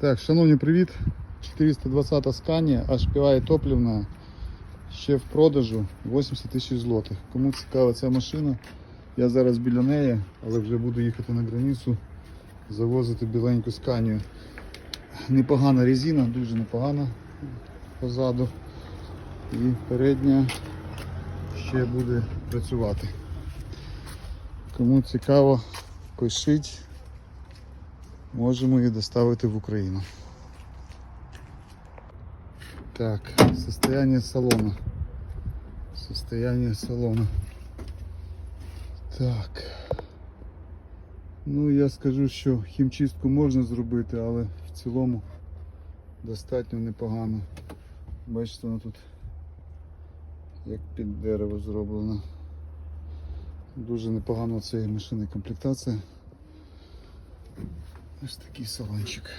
Так, шановні, привіт. 420 Scania, HPI топливна, ще в продажу 80 тисяч злотих. Кому цікава ця машина, я зараз біля неї, але вже буду їхати на границю, завозити біленьку Scania. Непогана резина, дуже непогана позаду. І передня ще буде працювати. Кому цікаво, пишіть. Можемо її доставити в Україну. Так, состояние салона. Состояние салона. Так. Ну, я скажу, що хімчистку можна зробити, але в цілому достатньо непогано. Бачите, воно тут як під дерево зроблено. Дуже непогано цієї машини комплектація. Ось такий салончик.